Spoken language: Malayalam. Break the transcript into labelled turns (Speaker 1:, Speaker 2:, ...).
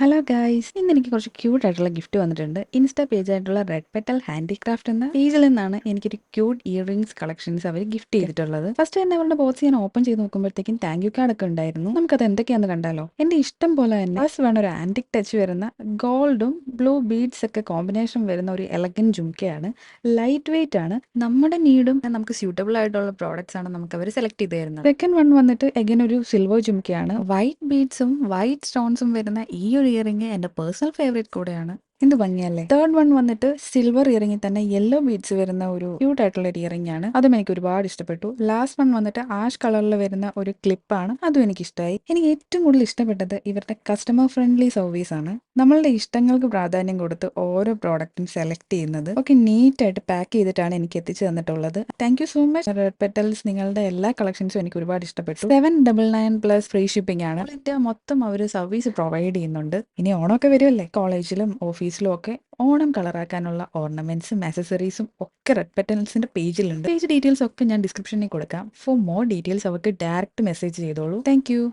Speaker 1: ഹലോ ഗായ്സ് ഇന്ന് എനിക്ക് കുറച്ച് ക്യൂട്ട് ആയിട്ടുള്ള ഗിഫ്റ്റ് വന്നിട്ടുണ്ട്. ഇൻസ്റ്റാ പേജ് ആയിട്ടുള്ള റെഡ് പെറ്റൽ ഹാൻഡിക്രാഫ്റ്റ് എന്ന പേജിൽ നിന്നാണ് എനിക്കൊരു ക്യൂട്ട് ഇയറിംഗ്സ് കളക്ഷൻസ് അവർ ഗിഫ്റ്റ് ചെയ്തിട്ടുള്ളത്. ഫസ്റ്റ് തന്നെ അവരുടെ ബോക്സ് ഞാൻ ഓപ്പൺ ചെയ്ത് നോക്കുമ്പോഴത്തേക്കും താങ്ക് യു കാർഡ് ഒക്കെ ഉണ്ടായിരുന്നു. നമുക്കത് എന്തൊക്കെയാണെന്ന് കണ്ടാലോ? എന്റെ ഇഷ്ടം പോലെ തന്നെ ഫസ്റ്റ് വേണം ഒരു ആന്റിക് ടച്ച് വരുന്ന ഗോൾഡും ബ്ലൂ ബീഡ്സ് ഒക്കെ കോമ്പിനേഷൻ വരുന്ന ഒരു എലഗൻ ജുംക്കയാണ് ലൈറ്റ് വെയിറ്റ് ആണ്. നമ്മുടെ നീഡും നമുക്ക് സ്യൂട്ടബിൾ ആയിട്ടുള്ള പ്രോഡക്ട്സ് ആണ് നമുക്ക് അവർ സെലക്ട് ചെയ്ത് തരുന്നത്. സെക്കൻഡ് വൺ വന്നിട്ട് എഗൻ ഒരു സിൽവർ ജുംക്കയാണ് വൈറ്റ് ബീഡ്സും വൈറ്റ് സ്റ്റോൺസും വരുന്ന ഈ ഒരു ഇയറിംഗ് എന്റെ പേഴ്സണൽ ഫേവറേറ്റ് കൂടെയാണ് എന്ത് ഭംഗിയല്ലേ? തേർഡ് വൺ വന്നിട്ട് സിൽവർ ഇയറിംഗിൽ തന്നെ യെല്ലോ ബീഡ്സ് വരുന്ന ഒരു ക്യൂട്ട് ആയിട്ടുള്ള ഒരു ഇയറിംഗ് ആണ്. അതും എനിക്ക് ഒരുപാട് ഇഷ്ടപ്പെട്ടു. ലാസ്റ്റ് വൺ വന്നിട്ട് ആഷ് കളറിൽ വരുന്ന ഒരു ക്ലിപ്പാണ് അതും എനിക്ക് ഇഷ്ടമായി എനിക്ക് ഏറ്റവും കൂടുതൽ ഇഷ്ടപ്പെട്ടത് ഇവരുടെ കസ്റ്റമർ ഫ്രണ്ട്ലി സർവീസ് ആണ്. നമ്മളുടെ ഇഷ്ടങ്ങൾക്ക് പ്രാധാന്യം കൊടുത്ത് ഓരോ പ്രോഡക്റ്റും സെലക്ട് ചെയ്യുന്നത് ഒക്കെ നീറ്റ് ആയിട്ട് പാക്ക് ചെയ്തിട്ടാണ് എനിക്ക് എത്തിച്ചു തന്നിട്ടുള്ളത്. Thank you so much red petals നിങ്ങളുടെ എല്ലാ കളക്ഷൻസും എനിക്ക് ഒരുപാട് ഇഷ്ടപ്പെട്ടു. Seven double nine plus free shipping ആണ്. മൊത്തം അവർ സർവീസ് പ്രൊവൈഡ് ചെയ്യുന്നുണ്ട്. ഇനി ഓണമൊക്കെ വരുമല്ലേ കോളേജിലും ഓഫീസിലും ഒക്കെ ഓണം കളറാക്കാനുള്ള ഓർണമെന്റ്സും ആക്സസറീസും ഒക്കെ റെഡ് പെറ്റൽസിന്റെ പേജിലുണ്ട് പേജ് ഡീറ്റെയിൽസ് ഒക്കെ ഞാൻ ഡിസ്ക്രിപ്ഷനിൽ കൊടുക്കാം. ഫോർ മോർ ഡീറ്റെയിൽസ് അവർക്ക് ഡയറക്റ്റ് മെസ്സേജ് ചെയ്തോളൂ. താങ്ക്